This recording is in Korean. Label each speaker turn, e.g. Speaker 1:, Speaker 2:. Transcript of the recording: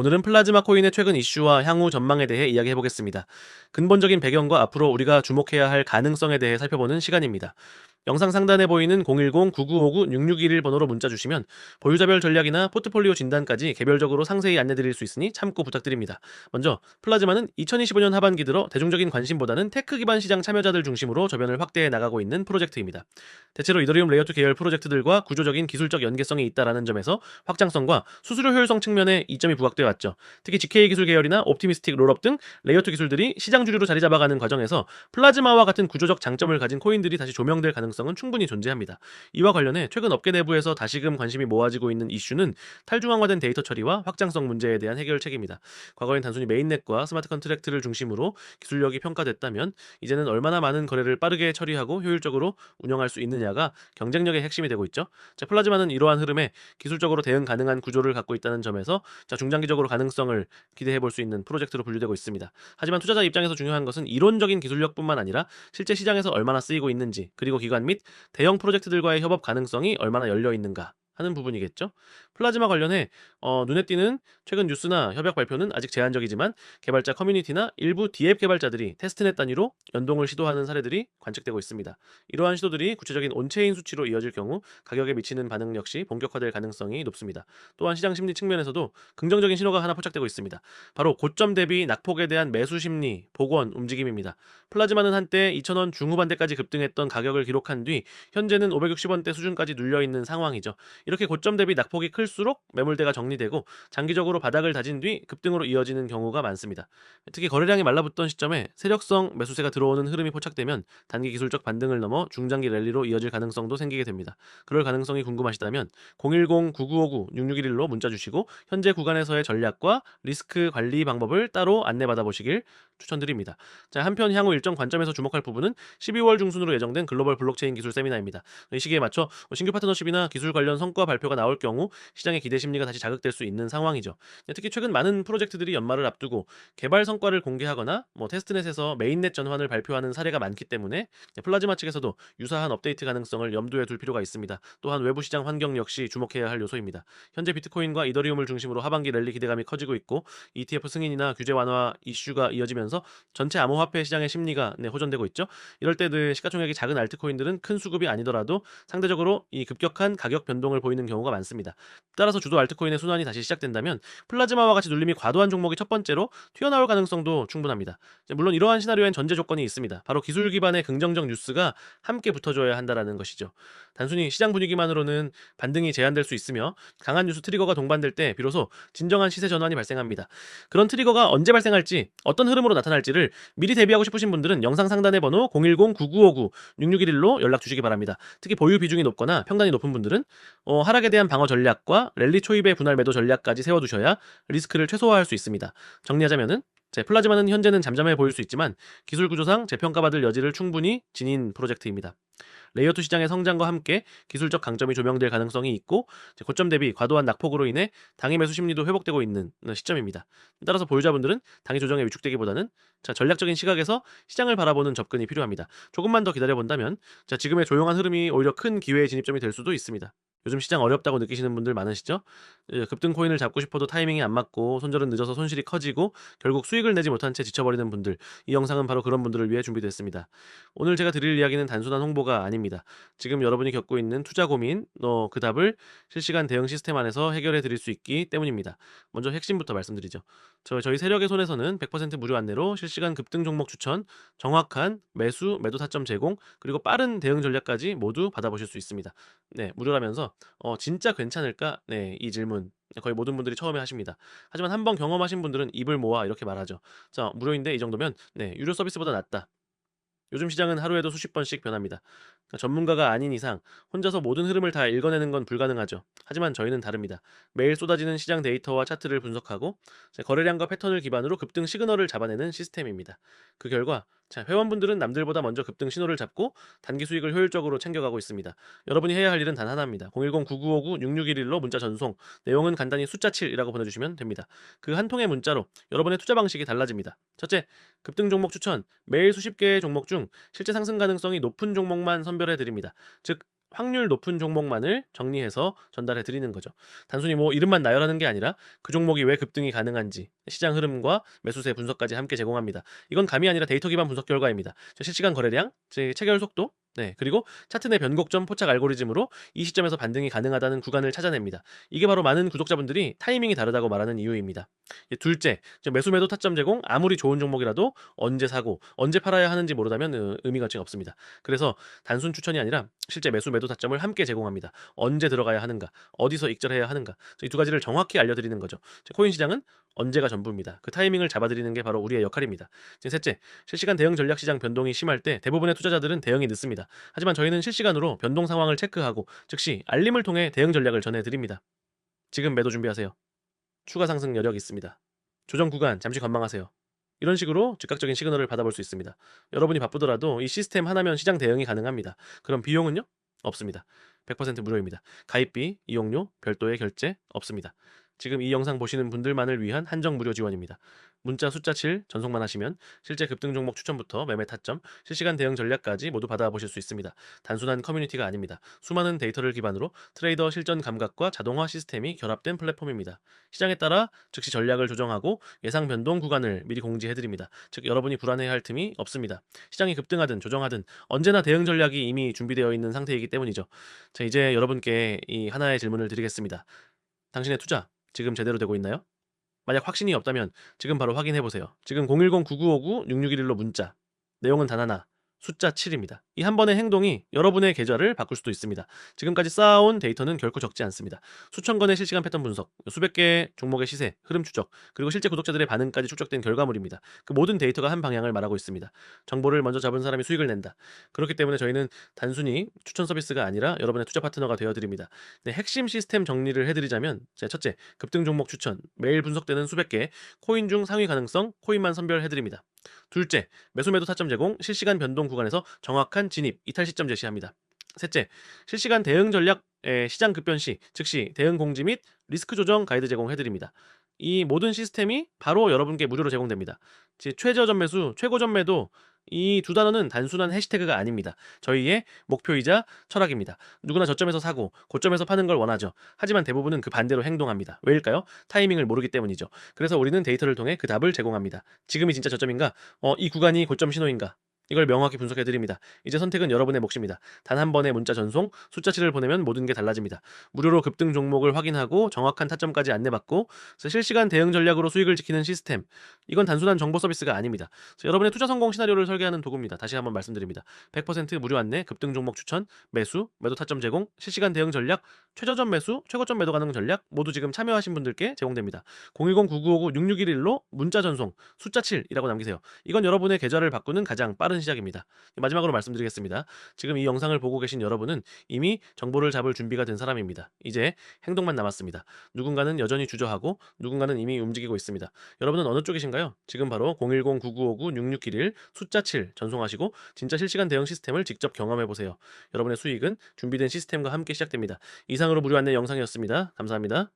Speaker 1: 오늘은 플라즈마 코인의 최근 이슈와 향후 전망에 대해 이야기해 보겠습니다. 근본적인 배경과 앞으로 우리가 주목해야 할 가능성에 대해 살펴보는 시간입니다. 영상 상단에 보이는 010-9959-6611 번호로 문자 주시면 보유자별 전략이나 포트폴리오 진단까지 개별적으로 상세히 안내드릴 수 있으니 참고 부탁드립니다. 먼저 플라즈마는 2025년 하반기 들어 대중적인 관심보다는 테크 기반 시장 참여자들 중심으로 저변을 확대해 나가고 있는 프로젝트입니다. 대체로 이더리움 레이어2 계열 프로젝트들과 구조적인 기술적 연계성이 있다라는 점에서 확장성과 수수료 효율성 측면에 이점이 부각되어 왔죠. 특히 GK 기술 계열이나 옵티미스틱 롤업 등 레이어2 기술들이 시장 주류로 자리 잡아가는 과정에서 플라즈마와 같은 구조적 장점을 가진 코인들이 다시 조명될 가능성 은 충분히 존재합니다. 이와 관련해 최근 업계 내부에서 다시금 관심이 모아지고 있는 이슈는 탈중앙화된 데이터 처리와 확장성 문제에 대한 해결책입니다. 과거엔 단순히 메인넷과 스마트 컨트랙트를 중심으로 기술력이 평가됐다면 이제는 얼마나 많은 거래를 빠르게 처리하고 효율적으로 운영할 수 있느냐가 경쟁력의 핵심이 되고 있죠. 자, 플라즈마는 이러한 흐름에 기술적으로 대응 가능한 구조를 갖고 있다는 점에서 자, 중장기적으로 가능성을 기대해 볼 수 있는 프로젝트로 분류되고 있습니다. 하지만 투자자 입장에서 중요한 것은 이론적인 기술력뿐만 아니라 실제 시장에서 얼마나 쓰이고 있는지 그리고 기관 및 대형 프로젝트들과의 협업 가능성이 얼마나 열려 있는가 하는 부분이겠죠. 플라즈마 관련해 어, 눈에 띄는 최근 뉴스나 협약 발표는 아직 제한적이지만 개발자 커뮤니티나 일부 D앱 개발자들이 테스트넷 단위로 연동을 시도하는 사례들이 관측되고 있습니다. 이러한 시도들이 구체적인 온체인 수치로 이어질 경우 가격에 미치는 반응 역시 본격화될 가능성이 높습니다. 또한 시장 심리 측면에서도 긍정적인 신호가 하나 포착되고 있습니다. 바로 고점 대비 낙폭에 대한 매수 심리 복원 움직임입니다. 플라즈마는 한때 2,000원 중후반대까지 급등했던 가격을 기록한 뒤 현재는 560원대 수준까지 눌려 있는 상황이죠. 이렇게 고점 대비 낙폭이 클수록 매물대가 정리되고 장기적으로 바닥을 다진 뒤 급등으로 이어지는 경우가 많습니다. 특히 거래량이 말라붙던 시점에 세력성 매수세가 들어오는 흐름이 포착되면 단기 기술적 반등을 넘어 중장기 랠리로 이어질 가능성도 생기게 됩니다. 그럴 가능성이 궁금하시다면 010-9959-6611로 문자 주시고 현재 구간에서의 전략과 리스크 관리 방법을 따로 안내받아 보시길 추천드립니다. 자, 한편 향후 일정 관점에서 주목할 부분은 12월 중순으로 예정된 글로벌 블록체인 기술 세미나입니다. 이 시기에 맞춰 신규 파트너십이나 기술 관련 성과 발표가 나올 경우 시장의 기대 심리가 다시 자극될 수 있는 상황이죠. 특히 최근 많은 프로젝트들이 연말을 앞두고 개발 성과를 공개하거나 뭐 테스트넷에서 메인넷 전환을 발표하는 사례가 많기 때문에 플라즈마 측에서도 유사한 업데이트 가능성을 염두에 둘 필요가 있습니다. 또한 외부 시장 환경 역시 주목해야 할 요소입니다. 현재 비트코인과 이더리움을 중심으로 하반기 랠리 기대감이 커지고 있고 ETF 승인이나 규제 완화 이슈가 이어지면서 전체 암호화폐 시장의 심리가 네, 호전되고 있죠. 이럴 때들 시가총액이 작은 알트코인들은 큰 수급이 아니더라도 상대적으로 이 급격한 가격 변동을 보이는 경우가 많습니다. 따라서 주도 알트코인의 순환이 다시 시작된다면 플라즈마와 같이 눌림이 과도한 종목이 첫 번째로 튀어나올 가능성도 충분합니다. 물론 이러한 시나리오엔 전제 조건이 있습니다. 바로 기술 기반의 긍정적 뉴스가 함께 붙어줘야 한다라는 것이죠. 단순히 시장 분위기만으로는 반등이 제한될 수 있으며 강한 뉴스 트리거가 동반될 때 비로소 진정한 시세 전환이 발생합니다. 그런 트리거가 언제 발생할지 어떤 흐름으로 나타날지를 미리 대비하고 싶으신 분들은 영상 상단의 번호 010-9959-6611로 연락 주시기 바랍니다. 특히 보유 비중이 높거나 평단이 높은 분들은 어, 하락에 대한 방어 전략과 랠리 초입의 분할 매도 전략까지 세워두셔야 리스크를 최소화할 수 있습니다. 정리하자면은 제 플라즈마는 현재는 잠잠해 보일 수 있지만 기술 구조상 재평가받을 여지를 충분히 지닌 프로젝트입니다. 레이어2 시장의 성장과 함께 기술적 강점이 조명될 가능성이 있고 고점 대비 과도한 낙폭으로 인해 당의 매수 심리도 회복되고 있는 시점입니다. 따라서 보유자분들은 당의 조정에 위축되기보다는 자, 전략적인 시각에서 시장을 바라보는 접근이 필요합니다. 조금만 더 기다려 본다면 자, 지금의 조용한 흐름이 오히려 큰 기회의 진입점이 될 수도 있습니다. 요즘 시장 어렵다고 느끼시는 분들 많으시죠? 예, 급등 코인을 잡고 싶어도 타이밍이 안 맞고 손절은 늦어서 손실이 커지고 결국 수익을 내지 못한 채 지쳐버리는 분들 이 영상은 바로 그런 분들을 위해 준비됐습니다. 오늘 제가 드릴 이야기는 단순한 홍보가 아닙니다. 지금 여러분이 겪고 있는 투자 고민 어, 그 답을 실시간 대응 시스템 안에서 해결해 드릴 수 있기 때문입니다. 먼저 핵심부터 말씀드리죠. 저, 저희 세력의 손에서는 100% 무료 안내로 실시간 급등 종목 추천, 정확한 매수, 매도 타점 제공, 그리고 빠른 대응 전략까지 모두 받아보실 수 있습니다. 네, 무료라면서 어, 진짜 괜찮을까? 네, 이 질문 거의 모든 분들이 처음에 하십니다. 하지만 한번 경험하신 분들은 입을 모아 이렇게 말하죠. 자, 무료인데 이 정도면 네, 유료 서비스보다 낫다. 요즘 시장은 하루에도 수십 번씩 변합니다. 그러니까 전문가가 아닌 이상 혼자서 모든 흐름을 다 읽어내는 건 불가능하죠. 하지만 저희는 다릅니다. 매일 쏟아지는 시장 데이터와 차트를 분석하고 거래량과 패턴을 기반으로 급등 시그널을 잡아내는 시스템입니다. 그 결과 자, 회원분들은 남들보다 먼저 급등 신호를 잡고 단기 수익을 효율적으로 챙겨가고 있습니다. 여러분이 해야 할 일은 단 하나입니다. 010-9959-6611로 문자 전송, 내용은 간단히 숫자 7이라고 보내주시면 됩니다. 그 한 통의 문자로 여러분의 투자 방식이 달라집니다. 첫째, 급등 종목 추천, 매일 수십 개의 종목 중 실제 상승 가능성이 높은 종목만 선별해 드립니다. 즉, 확률 높은 종목만을 정리해서 전달해 드리는 거죠. 단순히 뭐 이름만 나열하는 게 아니라 그 종목이 왜 급등이 가능한지 시장 흐름과 매수세 분석까지 함께 제공합니다. 이건 감이 아니라 데이터 기반 분석 결과입니다. 저 실시간 거래량, 제 체결 속도, 네, 그리고 차트 내 변곡점 포착 알고리즘으로 이 시점에서 반등이 가능하다는 구간을 찾아냅니다. 이게 바로 많은 구독자분들이 타이밍이 다르다고 말하는 이유입니다. 둘째, 저 매수 매도 타점 제공 아무리 좋은 종목이라도 언제 사고 언제 팔아야 하는지 모르다면 의- 의미가 지금 없습니다. 그래서 단순 추천이 아니라 실제 매수 매도 타점을 함께 제공합니다. 언제 들어가야 하는가, 어디서 익절해야 하는가, 이 두 가지를 정확히 알려드리는 거죠. 제 코인 시장은 언제가 전부입니다. 그 타이밍을 잡아드리는 게 바로 우리의 역할입니다. 셋째, 실시간 대응 전략 시장 변동이 심할 때 대부분의 투자자들은 대응이 늦습니다. 하지만 저희는 실시간으로 변동 상황을 체크하고 즉시 알림을 통해 대응 전략을 전해드립니다. 지금 매도 준비하세요. 추가 상승 여력 있습니다. 조정 구간 잠시 관망하세요. 이런 식으로 즉각적인 시그널을 받아볼 수 있습니다. 여러분이 바쁘더라도 이 시스템 하나면 시장 대응이 가능합니다. 그럼 비용은요? 없습니다. 100% 무료입니다. 가입비, 이용료, 별도의 결제 없습니다. 지금 이 영상 보시는 분들만을 위한 한정 무료 지원입니다. 문자 숫자 7 전송만 하시면 실제 급등 종목 추천부터 매매 타점, 실시간 대응 전략까지 모두 받아보실 수 있습니다. 단순한 커뮤니티가 아닙니다. 수많은 데이터를 기반으로 트레이더 실전 감각과 자동화 시스템이 결합된 플랫폼입니다. 시장에 따라 즉시 전략을 조정하고 예상 변동 구간을 미리 공지해드립니다. 즉 여러분이 불안해할 틈이 없습니다. 시장이 급등하든 조정하든 언제나 대응 전략이 이미 준비되어 있는 상태이기 때문이죠. 자 이제 여러분께 이 하나의 질문을 드리겠습니다. 당신의 투자 지금 제대로 되고 있나요? 만약 확신이 없다면 지금 바로 확인해 보세요. 지금 010-9959-6611로 문자. 내용은 단 하나. 숫자 7입니다. 이 한 번의 행동이 여러분의 계좌를 바꿀 수도 있습니다. 지금까지 쌓아온 데이터는 결코 적지 않습니다. 수천 건의 실시간 패턴 분석, 수백 개의 종목의 시세, 흐름 추적, 그리고 실제 구독자들의 반응까지 축적된 결과물입니다. 그 모든 데이터가 한 방향을 말하고 있습니다. 정보를 먼저 잡은 사람이 수익을 낸다. 그렇기 때문에 저희는 단순히 추천 서비스가 아니라 여러분의 투자 파트너가 되어드립니다. 네, 핵심 시스템 정리를 해드리자면 제 첫째, 급등 종목 추천, 매일 분석되는 수백 개, 코인 중 상위 가능성, 코인만 선별해드립니다. 둘째, 매수 매도 타점 제공, 실시간 변동 구간에서 정확한 진입, 이탈 시점 제시합니다. 셋째, 실시간 대응 전략의 시장 급변 시 즉시 대응 공지 및 리스크 조정 가이드 제공해드립니다. 이 모든 시스템이 바로 여러분께 무료로 제공됩니다. 즉, 최저점 매수, 최고점 매도 이 두 단어는 단순한 해시태그가 아닙니다. 저희의 목표이자 철학입니다. 누구나 저점에서 사고 고점에서 파는 걸 원하죠. 하지만 대부분은 그 반대로 행동합니다. 왜일까요? 타이밍을 모르기 때문이죠. 그래서 우리는 데이터를 통해 그 답을 제공합니다. 지금이 진짜 저점인가? 어, 이 구간이 고점 신호인가? 이걸 명확히 분석해 드립니다. 이제 선택은 여러분의 몫입니다. 단 한 번의 문자 전송, 숫자 7을 보내면 모든 게 달라집니다. 무료로 급등 종목을 확인하고 정확한 타점까지 안내받고 실시간 대응 전략으로 수익을 지키는 시스템. 이건 단순한 정보 서비스가 아닙니다. 여러분의 투자 성공 시나리오를 설계하는 도구입니다. 다시 한번 말씀드립니다. 100% 무료 안내, 급등 종목 추천, 매수, 매도 타점 제공, 실시간 대응 전략, 최저점 매수, 최고점 매도 가능 전략 모두 지금 참여하신 분들께 제공됩니다. 010-9959-6611로 문자 전송 숫자 7이라고 남기세요. 이건 여러분의 계좌를 바꾸는 가장 빠른 시작입니다. 마지막으로 말씀드리겠습니다. 지금 이 영상을 보고 계신 여러분은 이미 정보를 잡을 준비가 된 사람입니다. 이제 행동만 남았습니다. 누군가는 여전히 주저하고 누군가는 이미 움직이고 있습니다. 여러분은 어느 쪽이신가요? 지금 바로 010-9959-6611 숫자 7 전송하시고 진짜 실시간 대응 시스템을 직접 경험해 보세요. 여러분의 수익은 준비된 시스템과 함께 시작됩니다. 이상으로 무료 안내 영상이었습니다. 감사합니다.